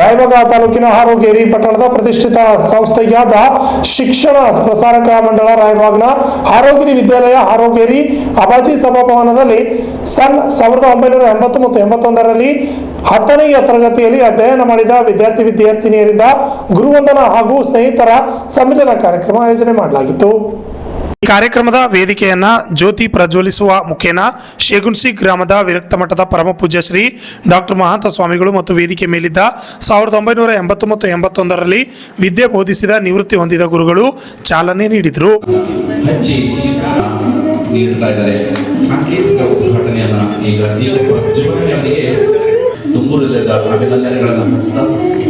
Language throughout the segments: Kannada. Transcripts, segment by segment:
ರಾಯಬಾಗ ತಾಲೂಕಿನ ಹಾರೋಗೇರಿ ಪಟ್ಟಣದ ಪ್ರತಿಷ್ಠಿತ ಸಂಸ್ಥೆಯಾದ ಶಿಕ್ಷಣ ಪ್ರಸಾರಕ ಮಂಡಳ ರಾಯಬಾಗ್ನ ಹಾರೋಗಿರಿ ವಿದ್ಯಾಲಯ ಹಾರೋಗೇರಿ ಅಬಾಜಿ ಸಭಾಭವನದಲ್ಲಿ ಸನ್ ಸಾವಿರದ ಒಂಬೈನೂರ ಎಂಬತ್ತು ಮತ್ತು ಎಂಬತ್ತೊಂದರಲ್ಲಿ ಹತ್ತನೆಯ ತರಗತಿಯಲ್ಲಿ ಅಧ್ಯಯನ ಮಾಡಿದ ವಿದ್ಯಾರ್ಥಿ ವಿದ್ಯಾರ್ಥಿನಿಯರಿಂದ ಗುರುವಂದನ ಹಾಗೂ ಸ್ನೇಹಿತರ ಸಮ್ಮಿಲನ ಕಾರ್ಯಕ್ರಮ ಆಯೋಜನೆ ಮಾಡಲಾಗಿತ್ತು. ಈ ಕಾರ್ಯಕ್ರಮದ ವೇದಿಕೆಯನ್ನ ಜ್ಯೋತಿ ಪ್ರಜ್ವಲಿಸುವ ಮುಖೇನ ಶೇಗುನ್ಸಿ ಗ್ರಾಮದ ವಿರಕ್ತ ಮಠದ ಪರಮ ಪೂಜ್ಯ ಶ್ರೀ ಡಾಕ್ಟರ್ ಮಹಾಂತ ಸ್ವಾಮಿಗಳು ಮತ್ತು ವೇದಿಕೆ ಮೇಲಿದ್ದ ಸಾವಿರದ ಒಂಬೈನೂರ ಎಂಬತ್ತು ಮತ್ತು ಎಂಬತ್ತೊಂದರಲ್ಲಿ ವಿದ್ಯೆ ಬೋಧಿಸಿದ ನಿವೃತ್ತಿ ಹೊಂದಿದ ಗುರುಗಳು ಚಾಲನೆ ನೀಡಿದರು. ನೀಡುತ್ತಾ ನೀಡ್ತಾ ಇದ್ದಾರೆ. ಸಾಂಕೇತಿಕ ಈಗ ಪ್ರಜ್ವಲನೆಯೊಂದಿಗೆ ಅಭಿನಂದನೆಗಳನ್ನು ಹಂಚ್ತಾ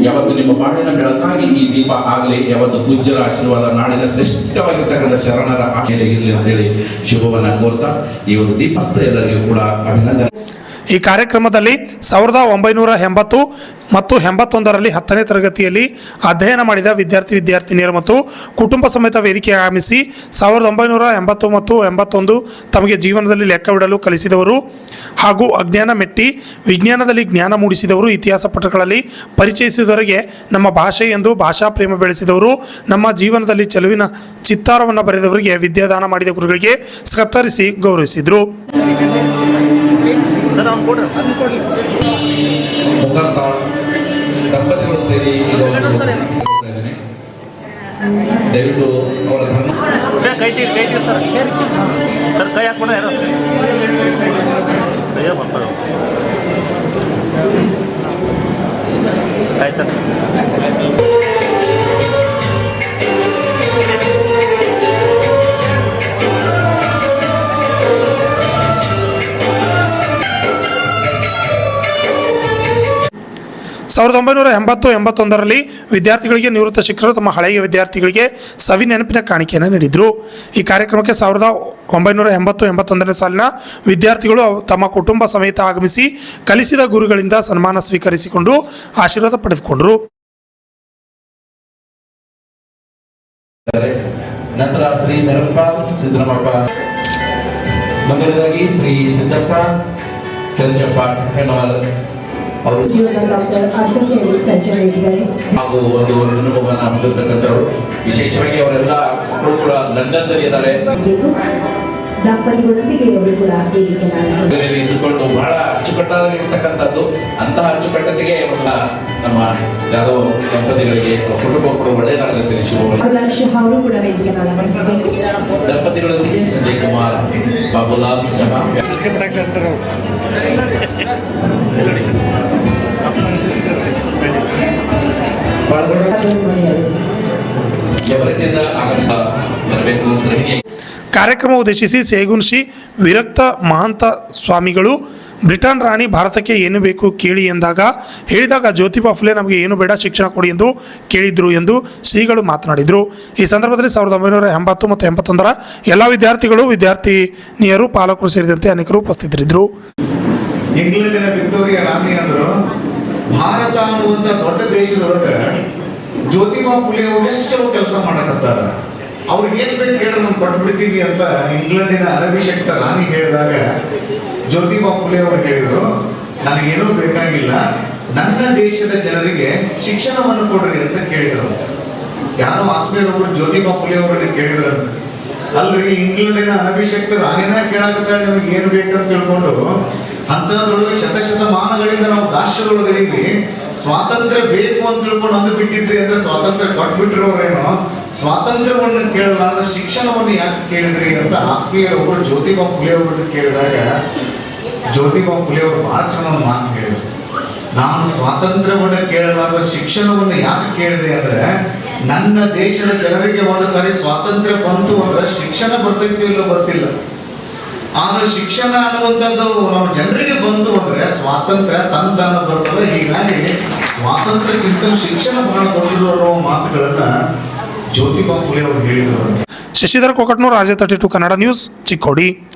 ಯಾವತ್ತು ನಿಮ್ಮ ಬಾಳಿನ ಬೆಳಕಾಗಿ ಈ ದೀಪ ಆಗಲಿ, ಯಾವತ್ತು ಪೂಜ್ಯರ ಆಶೀರ್ವಾದ ನಾಡಿನ ಶ್ರೇಷ್ಠವಾಗಿರ್ತಕ್ಕಂಥ ಶರಣರ ಆಶಯ ಇರಲಿ ಅಂತೇಳಿ ಶುಭವನ್ನ ಕೋರ್ತಾ ಈ ಒಂದು ದೀಪಸ್ಥ ಎಲ್ಲರಿಗೂ ಕೂಡ ಅಭಿನಂದನೆ. ಈ ಕಾರ್ಯಕ್ರಮದಲ್ಲಿ ಸಾವಿರದ ಒಂಬೈನೂರ ಎಂಬತ್ತು ಮತ್ತು ಎಂಬತ್ತೊಂದರಲ್ಲಿ ಹತ್ತನೇ ತರಗತಿಯಲ್ಲಿ ಅಧ್ಯಯನ ಮಾಡಿದ ವಿದ್ಯಾರ್ಥಿ ವಿದ್ಯಾರ್ಥಿನಿಯರು ಮತ್ತು ಕುಟುಂಬ ಸಮೇತ ವೇದಿಕೆ ಆಗಮಿಸಿ ಸಾವಿರದ ಒಂಬೈನೂರ ಎಂಬತ್ತು ಮತ್ತು ಎಂಬತ್ತೊಂದು ತಮಗೆ ಜೀವನದಲ್ಲಿ ಲೆಕ್ಕವಿಡಲು ಕಲಿಸಿದವರು ಹಾಗೂ ಅಜ್ಞಾನ ಮೆಟ್ಟಿ, ವಿಜ್ಞಾನದಲ್ಲಿ ಜ್ಞಾನ ಮೂಡಿಸಿದವರು, ಇತಿಹಾಸ ಪಟಗಳಲ್ಲಿ ಪರಿಚಯಿಸಿದವರಿಗೆ ನಮ್ಮ ಭಾಷೆ ಎಂದು ಭಾಷಾ ಪ್ರೇಮ ಬೆಳೆಸಿದವರು, ನಮ್ಮ ಜೀವನದಲ್ಲಿ ಚೆಲುವಿನ ಚಿತ್ತಾರವನ್ನು ಬರೆದವರಿಗೆ ವಿದ್ಯಾದಾನ ಮಾಡಿದ ಗುರುಗಳಿಗೆ ಸತ್ಕರಿಸಿ ಗೌರವಿಸಿದರು. ದಂಪತಿಗಳು ಸೇರಿ. ದಯವಿಟ್ಟು ಅವರ ಧರ್ಮ ಕೈ ಕೈ ಸರ್. ಸರ್ ಕೈ ಹಾಕ್ಬಿಡ ಯಾರು? ಕೈಯ ಬರ್ತಾರೆ ಆಯ್ತಾ. ಸಾವಿರದ ಒಂಬೈನೂರ ಎಂಬತ್ತು ಎಂಬತ್ತೊಂದರಲ್ಲಿ ವಿದ್ಯಾರ್ಥಿಗಳಿಗೆ ನಿವೃತ್ತ ಶಿಕ್ಷಕರು ತಮ್ಮ ಹಳೆಯ ವಿದ್ಯಾರ್ಥಿಗಳಿಗೆ ಸವಿ ನೆನಪಿನ ಕಾಣಿಕೆಯನ್ನು ನೀಡಿದರು. ಈ ಕಾರ್ಯಕ್ರಮಕ್ಕೆ ಸಾವಿರದ ಒಂಬೈನೂರ ಎಂಬತ್ತು ಎಂಬತ್ತೊಂದನೇ ಸಾಲಿನ ವಿದ್ಯಾರ್ಥಿಗಳು ತಮ್ಮ ಕುಟುಂಬ ಸಮೇತ ಆಗಮಿಸಿ ಕಲಿಸಿದ ಗುರುಗಳಿಂದ ಸನ್ಮಾನ ಸ್ವೀಕರಿಸಿಕೊಂಡು ಆಶೀರ್ವಾದ ಪಡೆದುಕೊಂಡರು. ನಂತರ ಶ್ರೀ ಧರಪ್ಪ ಮೊದಲನೇದಾಗಿ ಶ್ರೀ ಸಿದ್ದಪ್ಪ ಕೆಂಚಪ್ಪ ಹೆಣ್ಣವರ್ ಅವರು ಹಾಗೂ ಒಂದು ಅನುಭವನ ಹೊಂದಿರತಕ್ಕಂಥವ್ರು ವಿಶೇಷವಾಗಿ ಅವರೆಲ್ಲ ಮಕ್ಕಳು ಕೂಡ ಲಂಡನ್ನಲ್ಲಿ ಇದ್ದಾರೆ. ದಂಪತಿಗಳೊಂದಿಗೆ ಅವರು ಕೂಡ ಇದ್ದುಕೊಂಡು ಬಹಳ ಅಚ್ಚುಕಟ್ಟಾಗಿರ್ತಕ್ಕಂಥದ್ದು ಅಂತಹ ಅಚ್ಚುಕಟ್ಟತೆಗೆ ನಮ್ಮ ಜಾಧವ್ ದಂಪತಿಗಳಿಗೆ ಕುಟುಂಬ ಕೂಡ ಒಳ್ಳೆಯದಾಗುತ್ತೆ ದಂಪತಿಗಳೊಂದಿಗೆ ಸಂಜಯ್ ಕುಮಾರ್ ಬಾಬುಲಾಲ್ ಶಹಾ ಕಾರ್ಯಕ್ರಮ ಉದ್ದೇಶಿಸಿ ಸೇಗುನ್ಶಿ ವಿರಕ್ತ ಮಹಾಂತ ಸ್ವಾಮಿಗಳು ಬ್ರಿಟನ್ ರಾಣಿ ಭಾರತಕ್ಕೆ ಏನು ಬೇಕು ಕೇಳಿ ಎಂದಾಗ ಹೇಳಿದಾಗ ಜ್ಯೋತಿಬಾ ಫುಲೆ ನಮಗೆ ಏನು ಬೇಡ ಶಿಕ್ಷಣ ಕೊಡಿ ಎಂದು ಕೇಳಿದ್ರು ಎಂದು ಶ್ರೀಗಳು ಮಾತನಾಡಿದರು. ಈ ಸಂದರ್ಭದಲ್ಲಿ ಸಾವಿರದ ಒಂಬೈನೂರ ಎಂಬತ್ತು ಮತ್ತು ಎಂಬತ್ತೊಂದರ ಎಲ್ಲ ವಿದ್ಯಾರ್ಥಿಗಳು ವಿದ್ಯಾರ್ಥಿನಿಯರು ಪಾಲಕರು ಸೇರಿದಂತೆ ಅನೇಕರು ಉಪಸ್ಥಿತರಿದ್ದರು. ಇಂಗ್ಲೆಂಡಿನ ವಿಕ್ಟೋರಿಯಾ ರಾಣಿ ಅನ್ನುವಂತ ದೊಡ್ಡ ದೇಶದೊಳಗ ಜ್ಯೋತಿಬಾ ಫುಲೆ ಅವರು ಎಷ್ಟು ಕೆಲಸ ಮಾಡಕತ್ತಾರ? ಅವ್ರಿಗೆ ಏನ್ ಬೇಕು ಹೇಳ್ರಿ ನಾವು ಕೊಟ್ಬಿಡ್ತೀವಿ ಅಂತ ಇಂಗ್ಲೆಂಡಿನ ಅನಭಿಷಕ್ತ ರಾಣಿ ಹೇಳಿದಾಗ ಜ್ಯೋತಿಬಾ ಫುಲೆ ಅವರು ಹೇಳಿದ್ರು, ನನಗೇನೂ ಬೇಕಾಗಿಲ್ಲ, ನನ್ನ ದೇಶದ ಜನರಿಗೆ ಶಿಕ್ಷಣವನ್ನು ಕೊಡ್ರಿ ಅಂತ ಕೇಳಿದ್ರು. ಯಾರೋ ಆತ್ಮೀಯರೊಬ್ರು ಜ್ಯೋತಿಬಾ ಫುಲೆ ಅವರನ್ನು ಕೇಳಿದ್ರಂತ ಅಲ್ರಿ, ಇಂಗ್ಲೆಂಡಿನ ಅನಭಿಷಕ್ತ ರಾಣಿನ ಕೇಳಾಕತ್ತಾಳ ನಿಮಗೆ ಏನು ಬೇಕಂತ ತಿಳ್ಕೊಂಡು, ಅಂತದ್ರೊಳಗೆ ಶತಶತಮಾನಗಳಿಂದ ನಾವು ದಾಸ್ಯದೊಳಗದೀವಿ. ಸ್ವಾತಂತ್ರ್ಯ ಬೇಕು ಅಂತ ತಿಳ್ಕೊಂಡು ಅಂದು ಬಿಟ್ಟಿದ್ರಿ ಅಂದ್ರೆ ಸ್ವಾತಂತ್ರ್ಯ ಕೊಟ್ಬಿಟ್ಟಿರೋರೇನು? ಸ್ವಾತಂತ್ರ್ಯವನ್ನು ಸ್ವಾತಂತ್ರ್ಯವನ್ನು ಅಂದ್ರೆ ಶಿಕ್ಷಣವನ್ನು ಯಾಕೆ ಕೇಳಿದ್ರಿ ಅಂತ ಆತ್ಮೀಯರೊಬ್ಬರು ಜ್ಯೋತಿಬಾ ಫುಲೆ ಅವ್ರನ್ನ ಕೇಳಿದಾಗ, ಜ್ಯೋತಿಬಾ ಫುಲೆ ಅವರು ಬಹಳ ಚೆನ್ನಾಗಿ ಮಾತು ಹೇಳಿದ್ರು. ನಾನು ಸ್ವಾತಂತ್ರ್ಯವನ್ನ ಕೇಳಲಾರ್ದ ಶಿಕ್ಷಣವನ್ನು ಯಾಕೆ ಕೇಳಿದೆ ಅಂದ್ರೆ, ನನ್ನ ದೇಶದ ಜನರಿಗೆ ಒಂದು ಸಾರಿ ಸ್ವಾತಂತ್ರ್ಯ ಬಂತು ಅಂದ್ರೆ ಶಿಕ್ಷಣ ಬರ್ತೈತಿ ಇಲ್ಲೋ ಗೊತ್ತಿಲ್ಲ. ಆದ್ರೆ ಶಿಕ್ಷಣ ಅನ್ನುವಂಥದ್ದು ನಮ್ಮ ಜನರಿಗೆ ಬಂತು ಅಂದ್ರೆ ಸ್ವಾತಂತ್ರ್ಯ ತಂತನ ಬರ್ತದೆ. ಹೀಗಾಗಿ ಸ್ವಾತಂತ್ರ್ಯಕ್ಕಿಂತ ಶಿಕ್ಷಣ ಬಹಳ ದೊಡ್ಡದು ಅನ್ನೋ ಮಾತುಗಳನ್ನ ಜ್ಯೋತಿಬಾ ಫುಲೆ ಅವರು ಹೇಳಿದರು. Shashidhar Kokatnur Raja thirty two Kannada news, Chikkodi.